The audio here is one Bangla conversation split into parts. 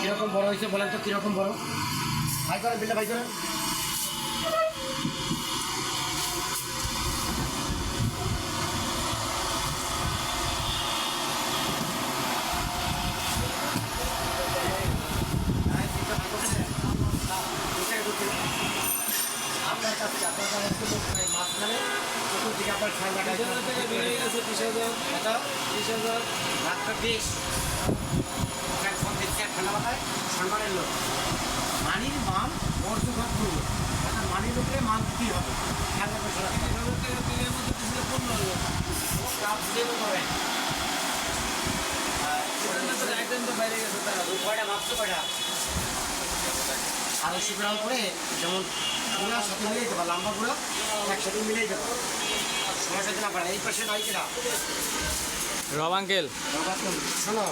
কীরকম বড় হয়েছে বলেন তো, কীরকম বড়? ভাই করেন বিল্লা ভাই করেন আপনার কাছে আপনার কাছে একটু টাকা বেড়ে ঠান্ডা লোক মানির মান অর্থঘাত করব এখন মানির লোকের মান কি হবে রাখবে সারা তিরিশ হাজার টাকা বাইরে গেছে টাকা কয়টা মাত্র কয়টা আর গ্রাম করে যেমন পুরা সাথে লম্বা পুরো একসাথে মিলিয়ে দেবা। সময় সাথে না পারে এই পাশে নাই কিনা রব আঙ্কেল। শোনো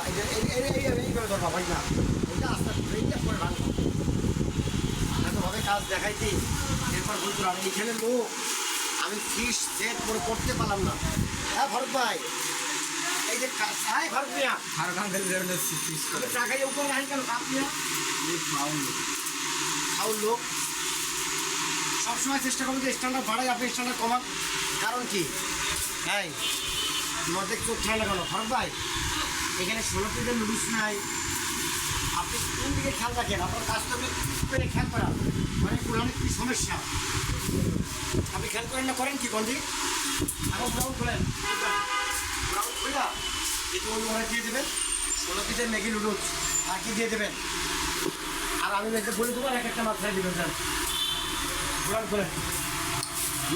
এই যে- এই- এই- এই- এই করে ধরবা ভাই না। এটা আস্তে আস্তে এইটা করে ভাঙবো এতভাবে কাজ দেখাইছি এরপর বলতো আমি এখানে লোক আমি ফিস সেট করে করতে পারলাম না। হ্যাঁ ভরত ভাই। এই যে হ্যাঁ ভরত মিয়া। আর আঙ্কেল ফিস টাকাই উপরে রাখি কেন কাপ মিয়া? খাও লোক। সবসময় চেষ্টা করুন যে স্ট্যান্ডার্ড বাড়াই, আপনি স্ট্যান্ডার্ড কমান কারণ কি? হ্যাঁ মধ্যে চোখ খেয়াল লাগানো ফরক ভাই, এখানে ষোলো পিসের নুডলস নাই। আপনি কোন দিকে খেয়াল রাখেন? আপনার কাজটা করে খেয়াল করা মানে পুরানো কি সমস্যা? আপনি খেয়াল করেন না, করেন কি গন্ডি এখন ব্রাউন খোলেন। ব্রাউন খুলে এটু অনুমানে দিয়ে দেবেন। ষোলো পিসের ম্যাগি নুডলস আর কি দিয়ে দেবেন? আর আমি বলে দেবো, আর এক একটা মাথায় দেবেন, স্যার।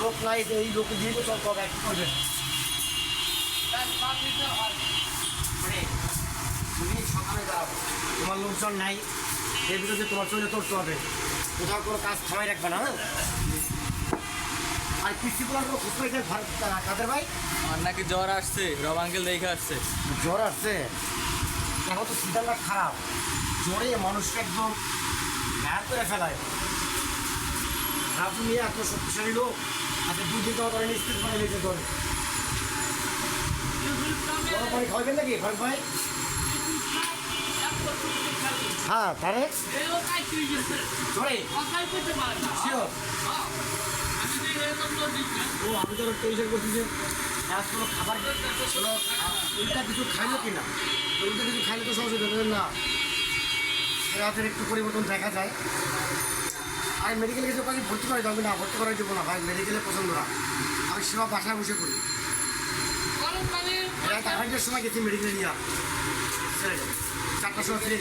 লোক নাই এই লোক দিয়ে তো সব কবে কি করবেন মানে তুমি সকালে দাঁড়াবো তোমার লোকজন নাই এর বিরুদ্ধে তোমার চলে করতে হবে। কোথাও কোনো কাজ থামাই রাখবে না হ্যাঁ? আর কৃষিগুলোর কোনো কাদের ভাই? আর নাকি জ্বর আসছে রব আঙ্কেল দেখে আসছে। জ্বর আসছে? এখন তো সিজনটা খারাপ। জ্বরে মানুষকে একদম করে ফেলায়। আপনি এত শক্তিশালী লোক। দুই দিন তোমার করেন স্থির করে নিতে ধরে পানি খাওয়াবেন নাকি ভাই ভাই? হ্যাঁ জ্বরে ও, আমি তো টেনশন করছি যে আজ কোনো খাবার উল্টা কিছু খাইলো কি না? উল্টা কিছু খাইলে তো সমস্যা না। রাতের একটু পরিবর্তন দেখা যায়। আর মেডিকেলে কিছু কাজে ভর্তি করে যাবে না ভর্তি করা যাব না ভাই মেডিকেলে পছন্দ না আমি সেবা বাসায় বসে করি। রাত আড়াইটার সময় গেছি মেডিকেলে নিয়ে চারটার সময় ফিরে